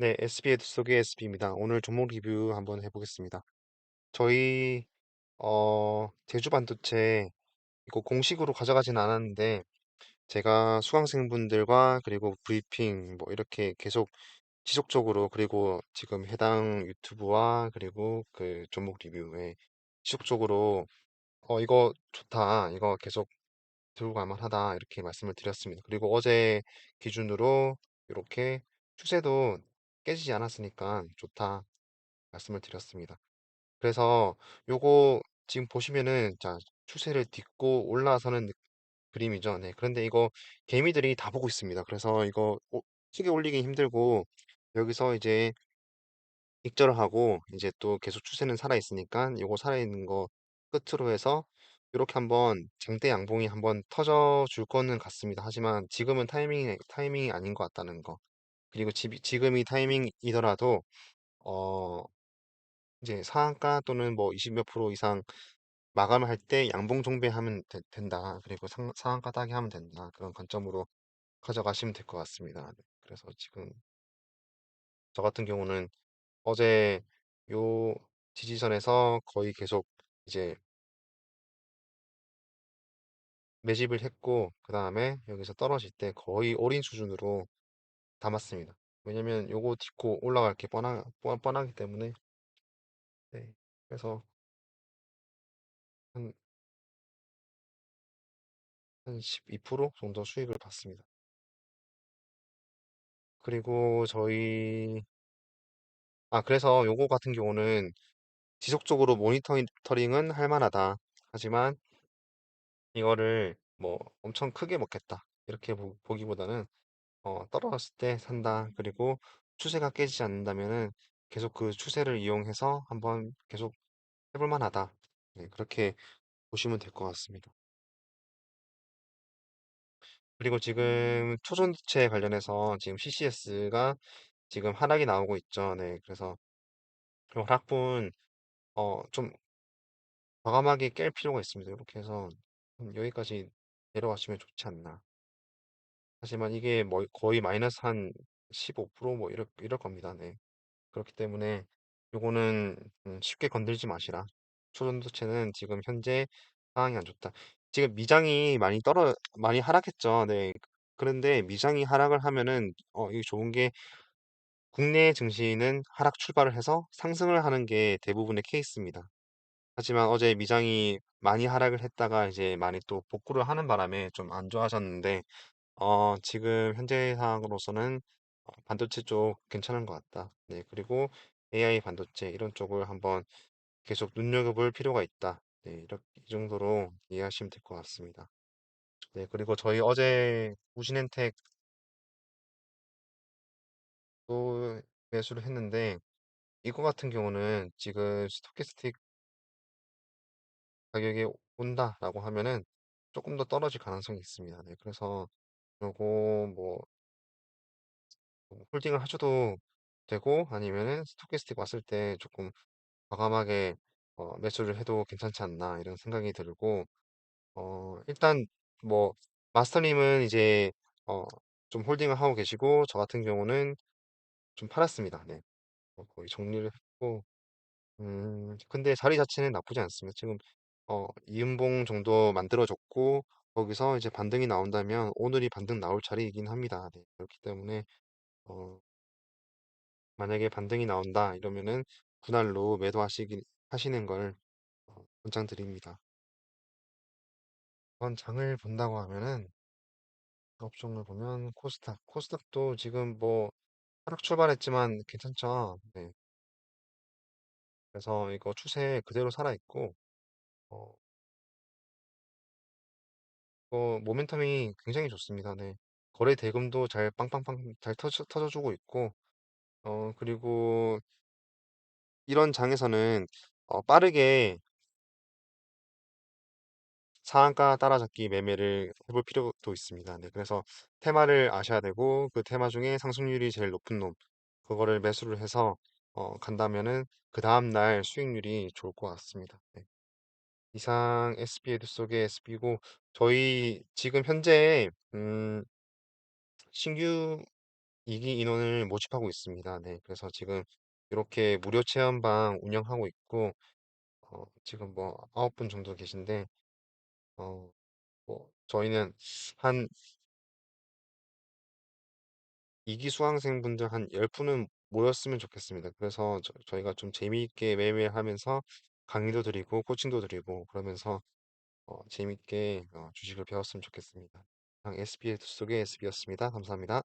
네, SB 속의 SB입니다. 오늘 종목 리뷰 한번 해보겠습니다. 저희 어, 제주 반도체 이거 공식으로 가져가진 않았는데 제가 수강생분들과 그리고 브리핑 뭐 이렇게 계속 지속적으로 그리고 지금 해당 유튜브와 그리고 그 종목 리뷰에 지속적으로 어 이거 좋다 이거 계속 들고 갈 만하다 이렇게 말씀을 드렸습니다. 그리고 어제 기준으로 이렇게 추세도 깨지지 않았으니까 좋다 말씀을 드렸습니다. 그래서 요거 지금 보시면은 자 추세를 딛고 올라서는 느- 그림이죠. 네. 그런데 이거 개미들이 다 보고 있습니다. 그래서 이거 오- 크게 올리기 힘들고 여기서 이제 익절을 하고 이제 또 계속 추세는 살아 있으니까 요거 살아 있는 거 끝으로 해서 이렇게 한번 장대 양봉이 한번 터져 줄 거는 같습니다. 하지만 지금은 타이밍이 타이밍이 아닌 것 같다는 거. 그리고 지, 지금 이 타이밍이더라도 어 이제 상한가 또는 뭐 20 몇 프로 이상 마감을 할때 양봉 종배하면 되- 된다. 그리고 상, 상한가 따기 하면 된다. 그런 관점으로 가져가시면 될 것 같습니다. 네, 그래서 지금 저 같은 경우는 어제 요 지지선에서 거의 계속 이제 매집을 했고 그 다음에 여기서 떨어질 때 거의 올인 수준으로 담았습니다. 왜냐면 요거 딛고 올라갈 게 뻔하, 뻔- 뻔하기 때문에 네. 그래서 한, 한 12% 정도 수익을 봤습니다. 그리고 저희 아 그래서 요거 같은 경우는 지속적으로 모니터링은 할 만하다. 하지만 이거를 뭐 엄청 크게 먹겠다. 이렇게 보, 보기보다는 어, 떨어졌을 때 산다. 그리고 추세가 깨지지 않는다면은 계속 그 추세를 이용해서 한번 계속 해 볼 만하다. 네, 그렇게 보시면 될 것 같습니다. 그리고 지금 초전도체 관련해서 지금 CCS가 지금 하락이 나오고 있죠. 네, 그래서 그 하락분 어, 좀 과감하게 깰 필요가 있습니다. 이렇게 해서 음, 여기까지 내려왔으면 좋지 않나. 하지만 이게 뭐 거의 마이너스 한 15%뭐 이럴, 이럴 겁니다. 네. 그렇기 때문에 요거는 음, 쉽게 건들지 마시라. 초전도체는 지금 현재 상황이 안 좋다. 지금 미장이 많이 떨어 많이 하락했죠. 네. 그런데 미장이 하락을 하면은 어 이게 좋은 게 국내 증시는 하락 출발을 해서 상승을 하는 게 대부분의 케이스입니다. 하지만 어제 미장이 많이 하락을 했다가 이제 많이 또 복구를 하는 바람에 좀 안 좋아졌는데 어, 지금 현재 상황으로서는 어, 반도체 쪽 괜찮은 것 같다. 네, 그리고 AI 반도체 이런 쪽을 한번 계속 눈여겨볼 필요가 있다. 네, 이렇게 이 정도로 이해하시면 될 것 같습니다. 네, 그리고 저희 어제 우신엔텍도 매수를 했는데 이거 같은 경우는 지금 스토캐스틱 가격이 온다라고 하면은 조금 더 떨어질 가능성이 있습니다. 네, 그래서 요거 뭐 뭐 홀딩을 하셔도 되고 아니면은 스토캐스틱 왔을 때 조금 과감하게 어, 매수를 해도 괜찮지 않나 이런 생각이 들고 어, 일단 뭐 마스터님은 이제 어, 좀 홀딩을 하고 계시고 저 같은 경우는 좀 팔았습니다. 네. 어, 거의 정리를 했고 음, 근데 자리 자체는 나쁘지 않습니다. 지금 어, 이음봉 정도 만들어졌고 거기서 이제 반등이 나온다면 오늘이 반등 나올 자리이긴 합니다. 네. 그렇기 때문에 어, 만약에 반등이 나온다 이러면은 분할로 매도하시기 하시는 걸 어, 권장드립니다. 이번 장을 본다고 하면은 업종을 보면 코스닥, 코스닥도 지금 뭐 하락 출발했지만 괜찮죠. 네. 그래서 이거 추세 그대로 살아 있고 어, 어, 모멘텀이 굉장히 좋습니다. 네. 거래 대금도 잘 빵빵빵 잘 터져, 터져주고 있고 어, 그리고 이런 장에서는 어, 빠르게 상한가 따라잡기 매매를 해 볼 필요도 있습니다. 네, 그래서 테마를 아셔야 되고 그 테마 중에 상승률이 제일 높은 놈 그거를 매수를 해서 어, 간다면은 그 다음 날 수익률이 좋을 것 같습니다. 네. 이상 SB 에듀 속의 SB고 저희 지금 현재 음, 신규 2기 인원을 모집하고 있습니다. 네, 그래서 지금 이렇게 무료 체험방 운영하고 있고, 어, 지금 뭐 아홉 분 정도 계신데, 어, 뭐 저희는 한 2기 수강생분들 한 10분은 모였으면 좋겠습니다. 그래서 저, 희가좀 재미있게 매일매일 하면서 강의도 드리고 코칭도 드리고 그러면서 어, 재미있게 어, 주식을 배웠으면 좋겠습니다. SB의 속의 SB였습니다. 감사합니다.